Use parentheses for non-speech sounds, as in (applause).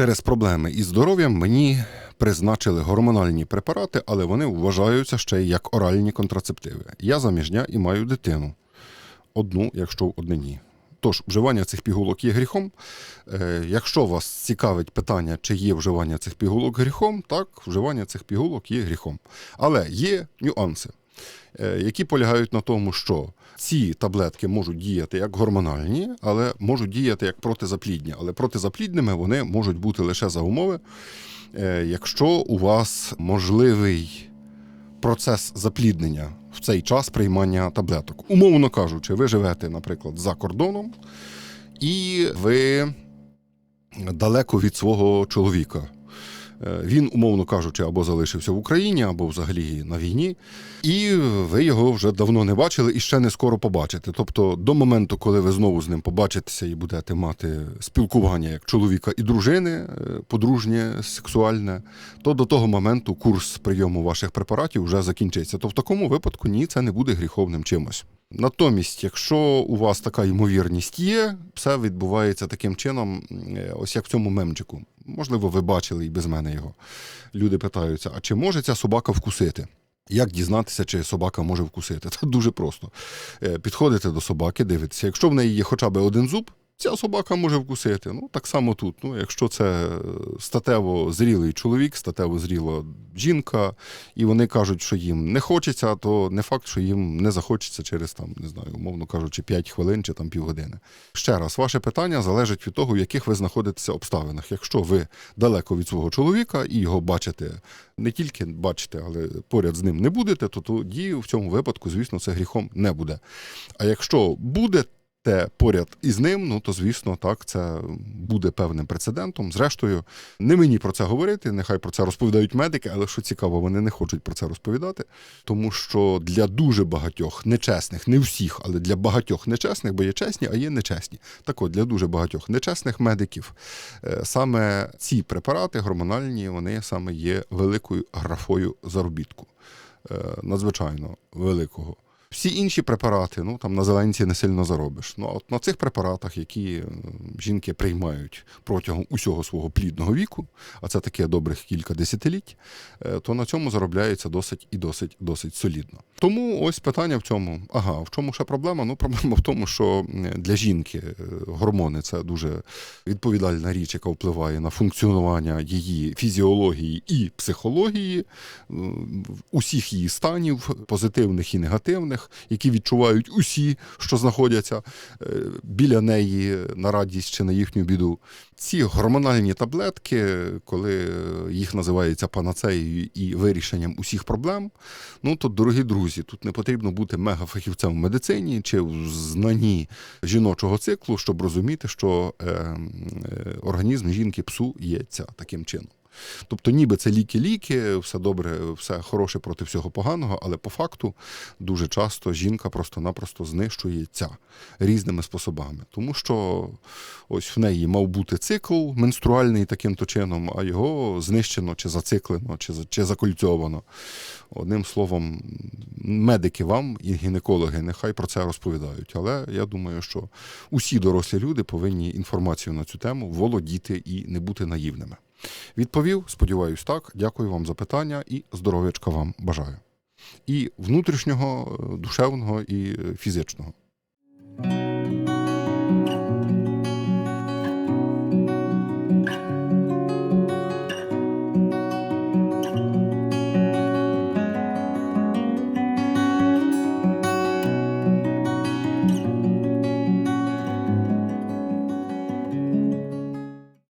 Через проблеми із здоров'ям мені призначили гормональні препарати, але вони вважаються ще як оральні контрацептиви. Я заміжня і маю дитину. Одну, якщо в однині. Тож, вживання цих пігулок є гріхом. Е, якщо вас цікавить питання, чи є вживання цих пігулок гріхом, так, вживання цих пігулок є гріхом. Але є нюанси, які полягають на тому, що ці таблетки можуть діяти як гормональні, але можуть діяти як протизаплідні. Але протизаплідними вони можуть бути лише за умови, е, якщо у вас можливий процес запліднення в цей час приймання таблеток. Умовно кажучи, ви живете, наприклад, за кордоном, і ви далеко від свого чоловіка. Е, Він, умовно кажучи, або залишився в Україні, або взагалі на війні, і ви його вже давно не бачили і ще не скоро побачите. Тобто, до моменту, коли ви знову з ним побачитеся і будете мати спілкування як чоловіка і дружини, е, подружнє, сексуальне, то до того моменту курс прийому ваших препаратів вже закінчиться. То в такому випадку ні, це не буде гріховним чимось. Натомість, якщо у вас така ймовірність є, все відбувається таким чином, е, ось як в цьому мемчику. Можливо, ви бачили і без мене його. Люди питаються: а чи може ця собака вкусити? Як дізнатися, чи собака може вкусити? (laughs) Це дуже просто. Е, Підходите до собаки, дивитеся, якщо в неї є хоча б один зуб, ця собака може вкусити. Ну, так само тут. Ну, якщо це статево зрілий чоловік, статево зріла жінка, і вони кажуть, що їм не хочеться, то не факт, що їм не захочеться через там, не знаю, умовно кажучи, 5 хвилин чи там півгодини. Ще раз, ваше питання залежить від того, в яких ви знаходитеся обставинах. Якщо ви далеко від свого чоловіка і його бачите, не тільки бачите, але поряд з ним не будете, то тоді в цьому випадку, звісно, це гріхом не буде. А якщо буде те поряд із ним, ну то звісно, так це буде певним прецедентом. Зрештою, не мені про це говорити, нехай про це розповідають медики, але що цікаво, вони не хочуть про це розповідати, тому що для дуже багатьох нечесних, не всіх, але для багатьох нечесних, бо є чесні, а є нечесні. Так от для дуже багатьох нечесних медиків е, саме ці препарати гормональні, вони саме є великою графою заробітку, Е, надзвичайно великого. Всі інші препарати, ну там на зеленці не сильно заробиш. Ну а от на цих препаратах, які е, жінки приймають протягом усього свого плідного віку, а це таке добрих кілька десятиліть, е, то на цьому заробляється досить і досить досить солідно. Тому ось питання в цьому. Ага, в чому ще проблема? Ну, проблема в тому, що для жінки е, гормони це дуже відповідальна річ, яка впливає на функціонування її фізіології і психології, усіх її станів, позитивних і негативних, які відчувають усі, що знаходяться е, біля неї на радість чи на їхню біду. Ці гормональні таблетки, коли е, їх називається панацеєю і вирішенням усіх проблем, ну то, дорогі друзі, тут не потрібно бути мегафахівцем в медицині чи в знанні жіночого циклу, щоб розуміти, що е, е, організм жінки псується таким чином. Тобто, ніби це ліки-ліки, все добре, все хороше проти всього поганого, але по факту дуже часто жінка просто-напросто знищується різними способами. Тому що ось в неї мав бути цикл менструальний таким-то чином, а його знищено чи зациклено, чи, чи закольцьовано. Одним словом, медики вам і гінекологи нехай про це розповідають. Але я думаю, що усі дорослі люди повинні інформацію на цю тему володіти і не бути наївними. Відповів, сподіваюсь, так. Дякую вам за питання і здоров'ячка вам бажаю. І внутрішнього, е, душевного, і е, фізичного.